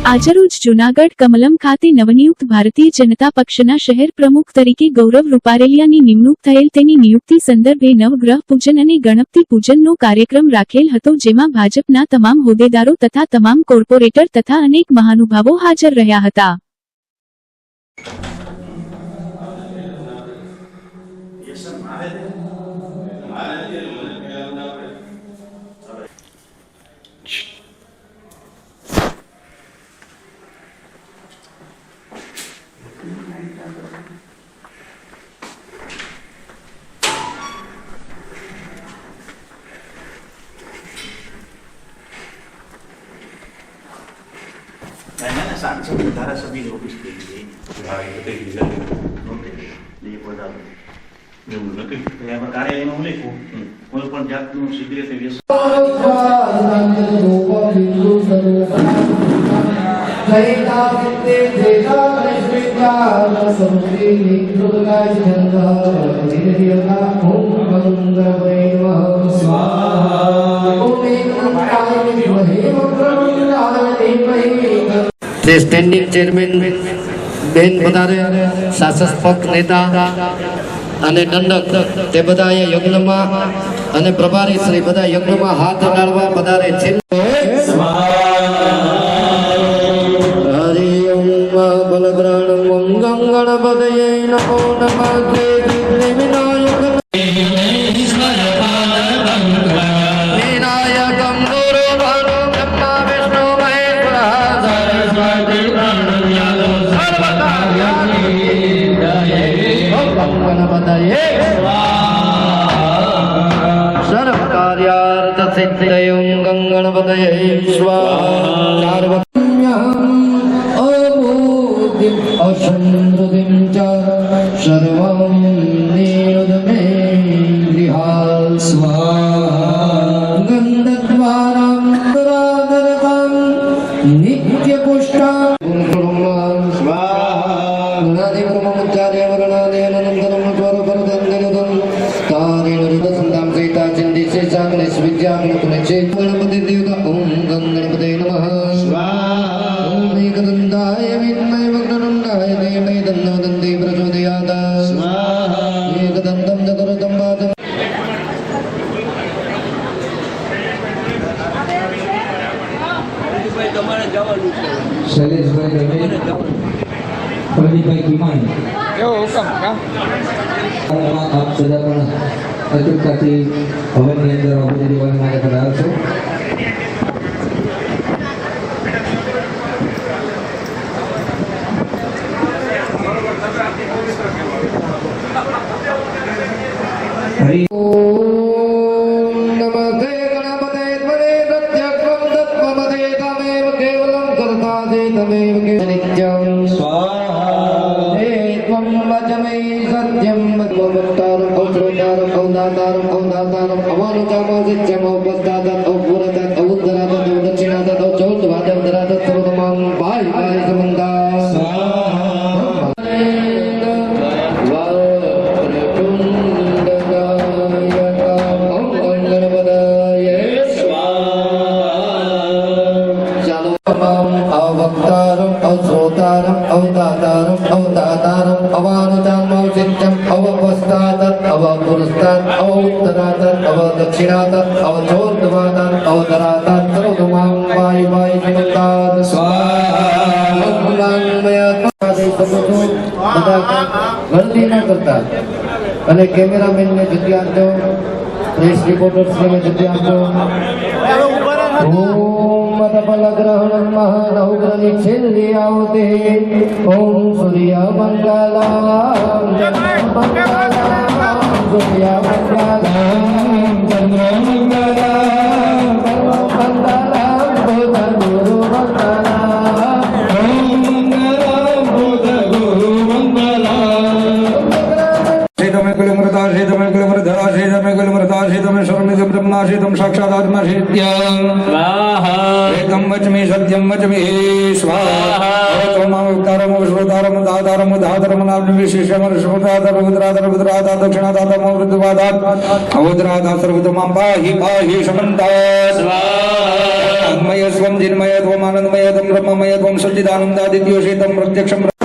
આજરોજ જૂનાગઢ કમલમ ખાતે નવનિયુક્ત ભારતીય જનતા પક્ષના શહેર પ્રમુખ તરીકે ગૌરવ રૂપારેલિયાની નિમણૂક થયેલ તેની નિયુક્તિ સંદર્ભે નવગ્રહ પૂજન અને ગણપતિ પૂજનનો કાર્યક્રમ રાખેલ હતો જેમાં ભાજપના તમામ હોદ્દેદારો તથા તમામ કોર્પોરેટર તથા અનેક મહાનુભાવો હાજર રહ્યા હતા. ગઈ હા, એ બધી બીજા નોંધે એ બધા એવું નથી એમાં કાર્યાલયમાં હું લખ્યું હમ. કોઈ પણ જાતનું સિગરેટ વ્યસન જે સ્ટેન્ડિંગ ચેરમેન બેન પધારે શાસક પક્ષ નેતા અને દંડક, તે બધા એ યજ્ઞમાં અને પ્રભારી શ્રી બધા યજ્ઞમાં હાથ અડાડવા પધારે છે. દેવતા ઓમ ગંગણપતે નમઃ સ્વાહા ઓમ એકદંતાય વિદ્મહે વક્રતુંડાય ધીમહિ તન્નો દંતી પ્રચોદયાત સ્વાહા એકદંતમ ચતુર્દમ પાદમ શૈલેષભાઈ પ્રદીપભાઈ કિમાણી એમાં આપ સદા પણ અચૂકતાથી ભવનની અંદર અભિનય દેવા માટે પધારો છો. હરિ ॐ Аман Ротаров, Аунатаров, Аунатаров, Аман Утамазыт, અવચોર્ધવાદત અવધરાદત સર્વમામ વાય વાય સમંતાદ સ્વાહા ગણતી ન કરતા અને કેમેરામેનને જગ્યા આપજો પ્રેસ રિપોર્ટર્સને જગ્યા આપજો ઓમ આવતે ઓમ સૂર્ય મંગલા મંગલા ચંદ્ર મંગલા ગુરુ મંગલા कलमृताशीतम शर्मित ब्रह्माशीतम साक्षादात्माशीत्यं वचमि सत्यं वचमि स्वाहारमुक्तारमुश्रोतारम दातारम धातरम नाभिशेषमर्षमुदातरमुद्रातरमुद्राता दक्षिणादातमवृद्धवादात् अवद्राता सर्वतमां पाहि पाहि शमन्ता स्वाहा अन्मय स्वं जिन्मय त्वमानन्दमय त्वं ब्रह्ममय त्वं सच्चिदानन्दादित्योषितं प्रत्यक्षं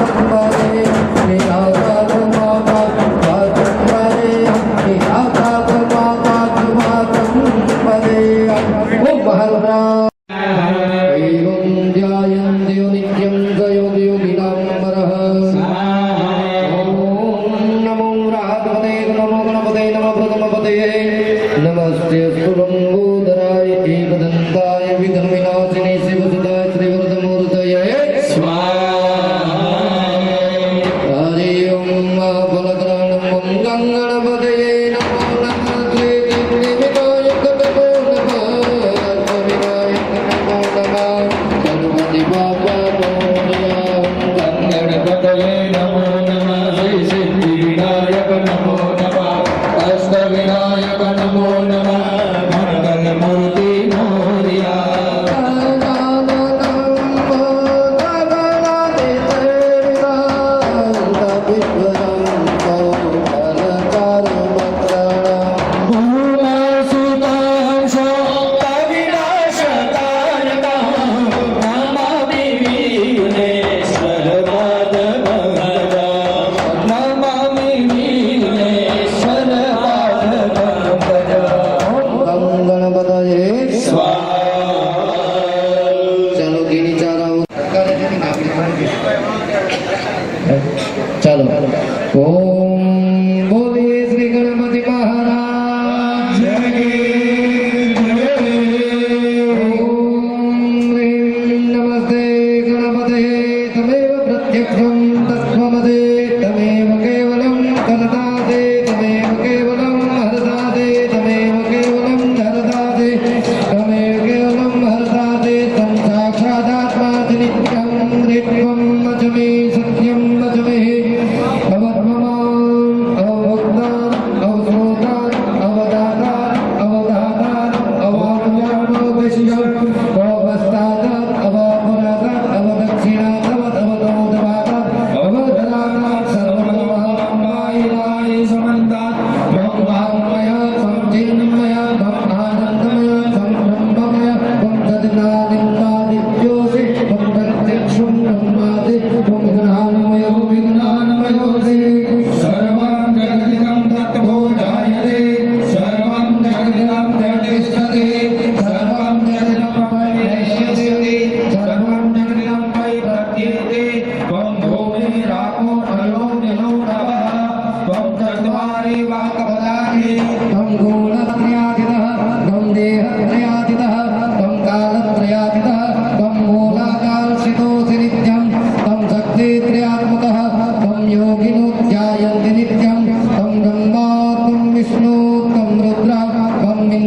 ચાલો. ઓમ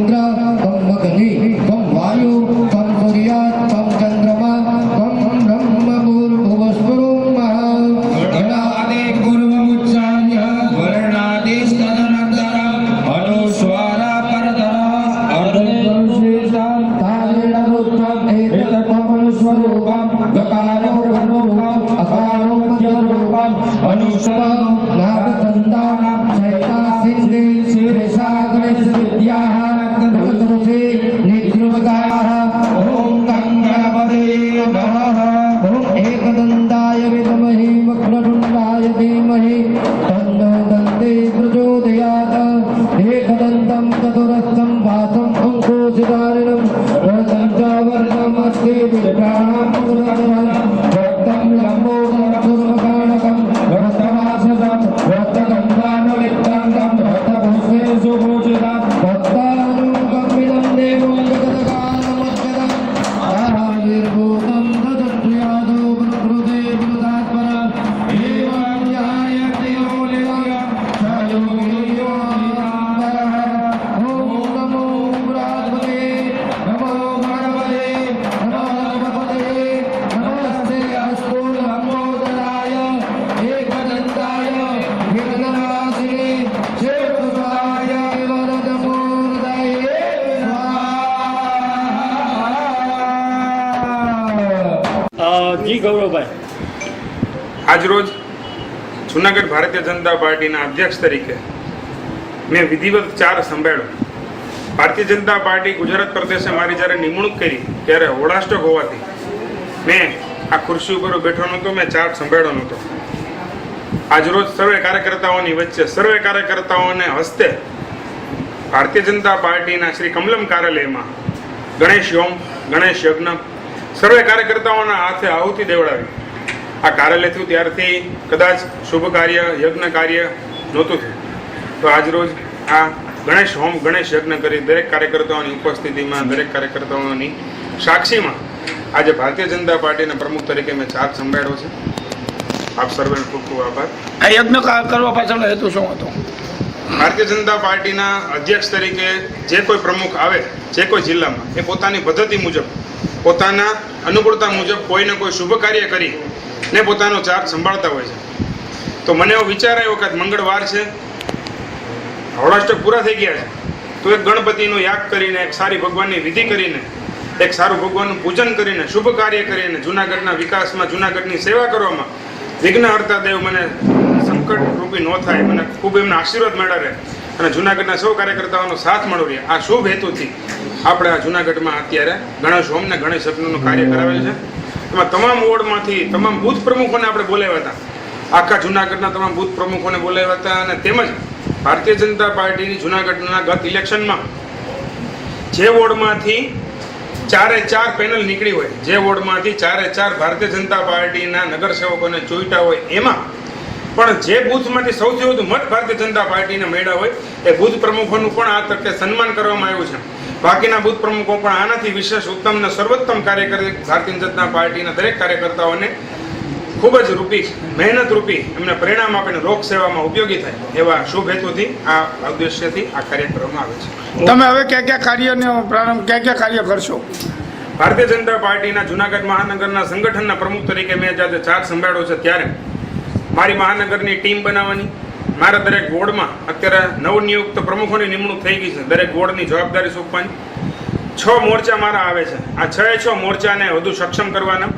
Chandra Dhammagani. Gracias. Junagadh Bharatiya Janata પાર્ટીના અધ્યક્ષ તરીકે મેં વિધિવત ચાર સંભાળ્યો. ભારતીય જનતા પાર્ટી ગુજરાત પ્રદેશે મારી જ્યારે નિમણૂક કરી ત્યારે હોળાષ્ટક હોવાથી મેં આ ખુરશી ઉપર બેઠો નહોતો, મેં ચાર્જ સંભાળ્યો નહોતો. આજરોજ સર્વે કાર્યકર્તાઓની વચ્ચે સર્વે કાર્યકર્તાઓને હસ્તે ભારતીય જનતા પાર્ટીના શ્રી કમલમ કાર્યાલયમાં ગણેશ યોમ, ગણેશ યજ્ઞ સર્વે કાર્યકર્તાઓના હાથે આહુતિ દેવડાવી. આ કાર્યાલય થયું ત્યારથી કદાચ શુભ કાર્ય યજ્ઞ કાર્ય નહોતું થયું. તો આજરોજ આ ગણેશ હોમ ગણેશ યજ્ઞ કરી દરેક કાર્યકર્તાઓની ઉપસ્થિતિમાં દરેક કાર્યકર્તાઓની સાક્ષીમાં આજે ભારતીય જનતા પાર્ટીના પ્રમુખ તરીકે મેં ચાર્જ સંભાળ્યો છે. આપ સર્વેનો ખૂબ ખૂબ આભાર. આ યજ્ઞ કરવા પાછળનો હેતુ શું હતો? ભારતીય જનતા પાર્ટીના અધ્યક્ષ તરીકે જે કોઈ પ્રમુખ આવે જે કોઈ જિલ્લામાં એ પોતાની પદ્ધતિ મુજબ પોતાના અનુકૂળતા મુજબ કોઈને કોઈ શુભ કાર્ય કરી ને પોતાનો ચાર્જ સંભાળતા હોય છે. તો મને એવો વિચાર આવ્યો કે મંગળવાર છે. હોળાષ્ટક પૂરા થઈ ગયા છે. તો એક ગણપતિનો યાગ કરીને, એક સારી ભગવાનની વિધિ કરીને, એક સારું ભગવાનનું પૂજન કરીને, શુભ કાર્ય કરીને જુનાગઢના વિકાસમાં, જુનાગઢની સેવા કરવામાં વિઘ્નહર્તા દેવ મને સંકટ રૂપી ન થાય. મને ખૂબ એમના આશીર્વાદ મળ્યા રહે. અને જુનાગઢના સૌ કાર્યકર્તાઓનો સાથ મળો રહે. આ શુભ હેતુથી આપણે આ જુનાગઢમાં અત્યારે ગણેશ હોમ ને ગણેશ કાર્ય કરાવેલ છે. એમાં તમામ વોર્ડમાંથી તમામ બૂથ પ્રમુખોને આપણે બોલાવ્યા હતા. આખા જુનાગઢના તમામ બૂથ પ્રમુખોને બોલાવ્યા હતા અને તેમજ ભારતીય જનતા પાર્ટીની જુનાગઢના ગત ઇલેક્શનમાં જે વોર્ડમાંથી ચારે ચાર પેનલ નીકળી હોય, જે વોર્ડમાંથી ચારે ચાર ભારતીય જનતા પાર્ટીના નગરસેવકોને ચૂંટ્યા હોય એમાં પણ જે બૂથમાંથી સૌથી વધુ મત ભારતીય જનતા પાર્ટીને મળ્યા હોય, એ બૂથ પ્રમુખોનું પણ આ તકે સન્માન કરવામાં આવ્યું છે. બાકીના બુથ પ્રમુખો પણ આનાથી વિશેષ ઉત્તમ ને સર્વોત્તમ કાર્ય કરી ભારતીય જનતા પાર્ટીના દરેક કાર્યકર્તાઓને ખૂબ જ રૂપી મહેનત રૂપી એમને પરિણામ આપીને રોગ સેવામાં ઉપયોગી થાય એવા શુભ હેતુથી આ ઉદ્દેશ્યથી આ કાર્ય કરવામાં આવે છે. તમે હવે ક્યાં ક્યાં કાર્યનો પ્રારંભ ક્યાં ક્યાં કાર્ય કરશો? ભારતીય જનતા પાર્ટીના જુનાગઢ મહાનગરના સંગઠનના પ્રમુખ તરીકે મેં જ્યારે ચાર્જ સંભાળ્યો છે ત્યારે મારી મહાનગરની ટીમ બનાવવાની મારા દરેક વોર્ડમાં અત્યારે નવનિયુક્ત પ્રમુખોની નિમણૂક થઈ ગઈ છે. દરેક વોર્ડની જવાબદારી સોંપવાની. છ મોરચા મારા આવે છે. આ છ છ મોરચાને વધુ સક્ષમ કરવાના.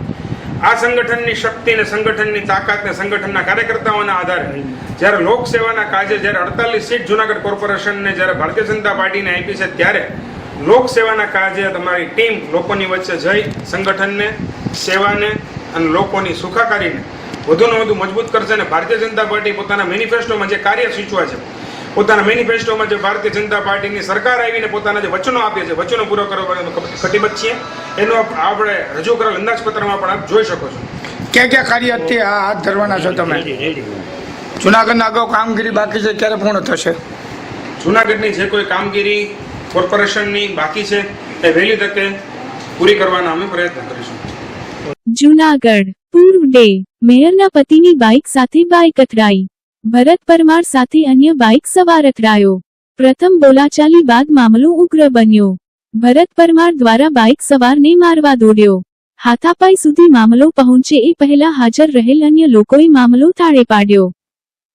આ સંગઠનની શક્તિ ને સંગઠનની તાકાત ને સંગઠનના કાર્યકર્તાઓના આધારે. જ્યારે લોકસેવાના કાજે જ્યારે અડતાલીસ સીટ જુનાગઢ કોર્પોરેશનને જ્યારે ભારતીય જનતા પાર્ટીને આપી છે, ત્યારે લોકસેવાના કાજે તમારી ટીમ લોકોની વચ્ચે જઈ સંગઠનને, સેવાને અને લોકોની સુખાકારીને વધુને વધુ મજબૂત કરશે અને ભારતીય જનતા પાર્ટી પોતાના મેનિફેસ્ટોમાં જે કાર્ય સૂચવા છે પોતાના મેનિફેસ્ટોમાં જે ભારતીય જનતા પાર્ટીની સરકાર આવીને પોતાના જે વચનો આપે છે વચનો પૂરો કરવાનો કટિબદ્ધ છીએ. એનો આપણે રજૂ કરેલ અંદાજપત્રમાં પણ આપ જોઈ શકો છો. ક્યાં ક્યાં કાર્ય અત્યારે હાથ ધરવાના છો તમે? જુનાગઢના અગાઉ કામગીરી બાકી છે ક્યારે પૂર્ણ થશે? જુનાગઢની જે કોઈ કામગીરી કોર્પોરેશનની બાકી છે એ વહેલી તકે પૂરી કરવાના અમે પ્રયત્ન કરીશું. જૂનાગઢ. પૂર્વ ડે. મેયરના પતિની બાઇક સાથે બાઇક અથડાઈ. ભરત પરમાર સાથે અન્ય બાઇક સવાર અથડાયો. પ્રથમ બોલાચાલી બાદ મામલો ઉગ્ર બન્યો. ભરત પરમાર દ્વારા બાઇક સવારને મારવા દોડ્યો. હાથાપાઈ સુધી મામલો પહોંચે એ પહેલા હાજર રહેલ અન્ય લોકોએ મામલો તાળે પાડ્યો.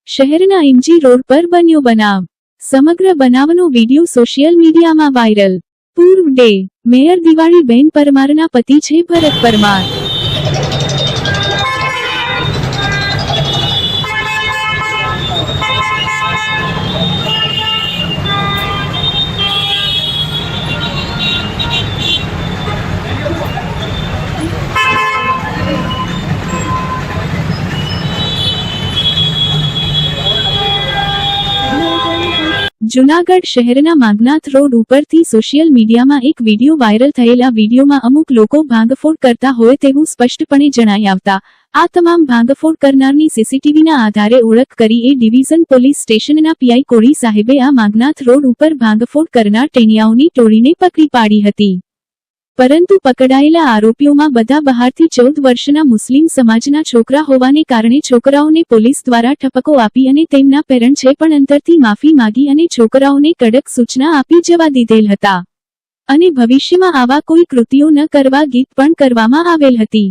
શહેરના એમજી રોડ પર બન્યો બનાવ. સમગ્ર બનાવનો વીડિયો સોશિયલ મીડિયામાં વાયરલ. પૂર્વ ડે. મેયર દિવાળી બેન પરમારના પતિ છે ભરત પરમાર. જુનાગઢ શહેરના માગનાથ રોડ ઉપરથી સોશિયલ મીડિયામાં એક વીડિયો વાયરલ થયેલા વિડીયોમાં અમુક લોકો ભાંગફોડ કરતા હોય તેવું સ્પષ્ટપણે જણાઈ આવતા, આ તમામ ભાંગફોડ કરનારની સીસીટીવીના આધારે ઓળખ કરી એ ડિવિઝન પોલીસ સ્ટેશનના પીઆઈ કોળી સાહેબે આ માગનાથ રોડ ઉપર ભાંગફોડ કરનાર ટેણિયાઓની ટોળીને પકડી પાડી હતી. પરંતુ પકડાયેલા આરોપીઓમાં બધા બહારથી ચૌદ વર્ષના મુસ્લિમ સમાજના છોકરા હોવાને કારણે છોકરાઓને પોલીસ દ્વારા ઠપકો આપી અને તેમના પેરેન્ટ્સે પણ અંતરથી માફી માગી અને છોકરાઓને કડક સૂચના આપી જવા દીધેલ હતા. અને ભવિષ્યમાં આવા કોઈ કૃતિઓ ન કરવા ગીત પણ કરવામાં આવેલ હતી.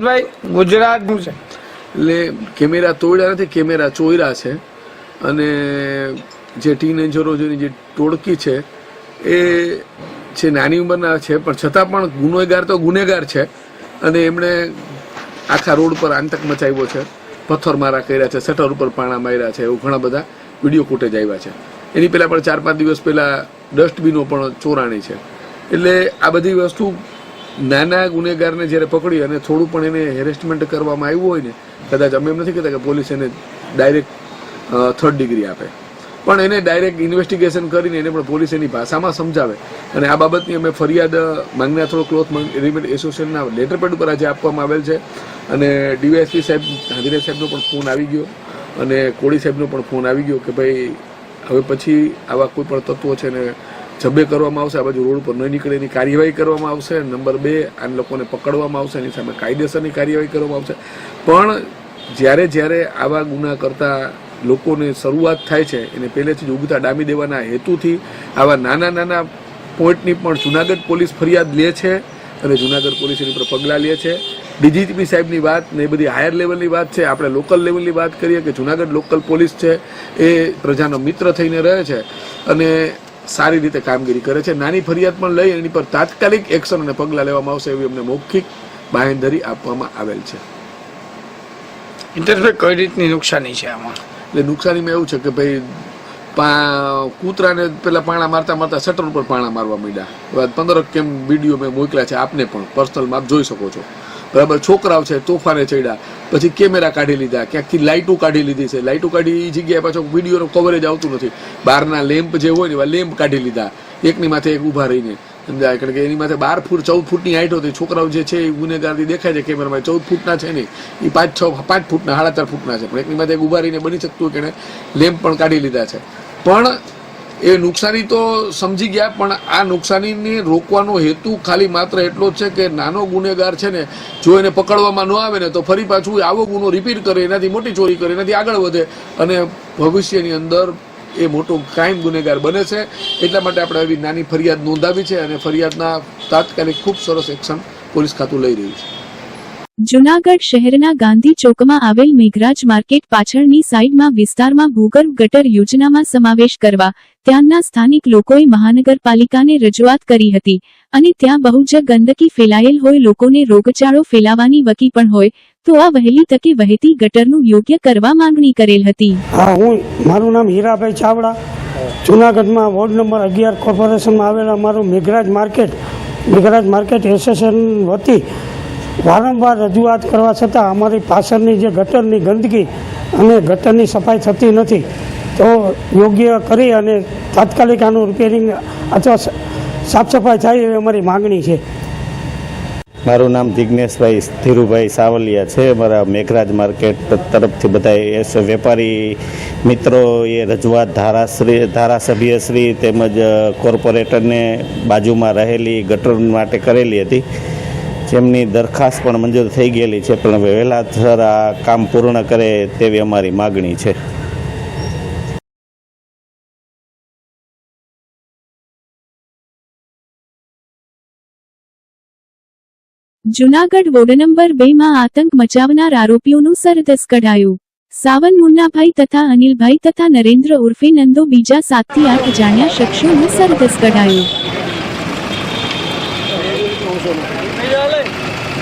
ભાઈ ગુજરાત છે. એટલે કેમેરા તોડ્યા નથી, કેમેરા ચોર્યા છે. અને જે ટીનેજરો જેની જે ટોળકી છે, એ છે નાની ઉંમરના છે, પણ છતાં પણ ગુનેગાર તો ગુનેગાર છે. અને એમણે આખા રોડ પર આંતક મચાવ્યો છે. પથ્થરમારા કર્યા છે, શટર ઉપર પાણા માર્યા છે, એવું ઘણા બધા વીડિયો ફૂટેજ આવ્યા છે. એની પહેલાં પણ ચાર પાંચ દિવસ પહેલાં ડસ્ટબિનો પણ ચોરાણી છે. એટલે આ બધી વસ્તુ નાના ગુનેગારને જ્યારે પકડી અને થોડું પણ એને હેરેસમેન્ટ કરવામાં આવ્યું હોય ને, કદાચ અમે એમ નથી કહેતા કે પોલીસ એને ડાયરેક્ટ થર્ડ ડિગ્રી આપે. પણ એને ડાયરેક્ટ ઇન્વેસ્ટિગેશન કરીને એને પણ પોલીસ એની ભાષામાં સમજાવે. અને આ બાબતની અમે ફરિયાદ માંગના થોડો ક્લોથ રેડીમેડ એસોસિએશનના લેટર પેડ ઉપર આજે આપવામાં આવેલ છે. અને ડીવાયએસપી સાહેબ હાજરે સાહેબનો પણ ફોન આવી ગયો. અને કોળી સાહેબનો પણ ફોન આવી ગયો કે ભાઈ, હવે પછી આવા કોઈ પણ તત્વો છે ને જબ્બે કરવામાં આવશે, આ બાજુ રોડ પર ન નીકળે એની કાર્યવાહી કરવામાં આવશે, નંબર બે, આ લોકોને પકડવામાં આવશે, એની સામે કાયદેસરની કાર્યવાહી કરવામાં આવશે. પણ જ્યારે જ્યારે આવા ગુના કરતા લોકોને શરૂઆત થાય છે, એને પહેલેથી જ ઉગતા ડામી દેવાના હેતુથી આવા નાના નાના પોઈન્ટની પણ જુનાગઢ પોલીસ ફરિયાદ લે છે અને જુનાગઢ પોલીસ એની પર પગલાં લે છે. ડીજીપી સાહેબની વાત ને એ બધી હાયર લેવલની વાત છે. આપણે લોકલ લેવલની વાત કરીએ કે જુનાગઢ લોકલ પોલીસ છે, એ પ્રજાનો મિત્ર થઈને રહે છે. અને સારી રીતે કામગીરી કરે છે. નાની ફરિયાદ પણ લઈ એની પર તાત્કાલિક એક્શન અને પગલાં લેવામાં આવશે એવી અમને મૌખિક બાહેંધરી આપવામાં આવેલ છે. ઇન્ટરનેટ કઈ રીતની નુકસાની છે આમાં? એટલે નુકસાનીમાં એવું છે કે ભાઈ પા કૂતરાને પેલા પાણા મારતા મારતા શટર ઉપર પાણા મારવા માંડ્યા. પંદર કેમ વીડિયો મેં મોકલ્યા છે આપને પણ પર્સનલ આપ જોઈ શકો છો. બરાબર, છોકરાઓ છે, તોફાને ચડ્યા. પછી કેમેરા કાઢી લીધા, ક્યાંકથી લાઇટો કાઢી લીધી છે. લાઇટો કાઢી એ જગ્યાએ પાછો વિડીયોનો કવરેજ આવતું નથી. બહારના લેમ્પ જે હોય ને, એવા લેમ્પ કાઢી લીધા. એકની માથે એક ઊભા રહીને. સમજાય? કારણ કે એની માથે બાર ફૂટ, ચૌદ ફૂટની હાઈટ હતી. છોકરાઓ જે છે, એ ગુનેગારથી દેખાય છે કેમેરામાં. ચૌદ ફૂટના છે નહીં એ પાંચ, છ, પાંચ ફૂટના, સાડા ચાર ફૂટના છે. પણ એકની માથે એક ઊભા રહીને બની શકતું કે લેમ્પ પણ કાઢી લીધા છે. પણ એ નુકસાની તો સમજી ગયા, પણ આ નુકસાનીને રોકવાનો હેતુ ખાલી માત્ર એટલો જ છે કે નાનો ગુનેગાર છે ને, જો એને પકડવામાં ન આવે ને, તો ફરી પાછું આવો ગુનો રિપીટ કરે, એનાથી મોટી ચોરી કરે, એનાથી આગળ વધે અને ભવિષ્યની અંદર એ મોટો ક્રાઇમ ગુનેગાર બને છે. એટલા માટે આપણે આવી નાની ફરિયાદ નોંધાવી છે અને ફરિયાદના તાત્કાલિક ખૂબ સરસ એક્શન પોલીસ ખાતું લઈ રહ્યું છે. જુનાગઢ શહેરના ગાંધી ચોકમાં આવેલ મેઘરાજ માર્કેટ પાછળની સાઇડમાં વિસ્તારમાં ભૂગર્ભ ગટર યોજનામાં સમાવેશ કરવા ત્યાંના સ્થાનિક લોકોએ મહાનગરપાલિકાને રજૂઆત કરી હતી અને ત્યાં બહુ જ ગંદકી ફેલાયેલ હોય, લોકોને રોગચાળો ફેલાવાની વકી પણ હોય, તો આ વહેલી તકે વહેતી ગટરનું યોગ્ય કરવા માંગણી કરેલ હતી. હા મારું નામ હીરાભાઈ ચાવડા. જુનાગઢમાં વોર્ડ નંબર અગિયાર કોર્પોરેશનમાં આવેલા અમારું Meghraj market Meghraj market association વતી વારંવાર રજૂઆત કરવા છતાં અમારી પાછળની જે ગટરની ગંદકી અને ગટરની સફાઈ થતી નથી, તો યોગ્ય કરી અને તાત્કાલિક આનું રિપેરિંગ અથવા સાફ સફાઈ થાય એવી અમારી માગણી છે. મારું નામ જિજ્ઞેશભાઈ ધીરુભાઈ સાવલિયા છે. અમારા મેઘરાજ માર્કેટ તરફથી બધા એસ વેપારી મિત્રોએ રજૂઆત ધારાશ્રી ધારાસભ્યશ્રી તેમજ કોર્પોરેટરને બાજુમાં રહેલી ગટર માટે કરેલી હતી. જેમની દરખાસ્ત પણ મંજૂર થઈ ગયેલી છે, પણ વહેલાસર આ કામ પૂર્ણ કરે તેવી અમારી માગણી છે. જુનાગઢ વોર્ડ નંબર બે માં આતંક મચાવનાર આરોપીઓનું સરદસ કઢાયું. સાવન મુન્નાભાઈ તથા અનિલભાઈ તથા નરેન્દ્ર ઉર્ફે નંદો બીજા સાતથી આઠ જાણ્યા શખ્સોનું સરદસ કઢાયું.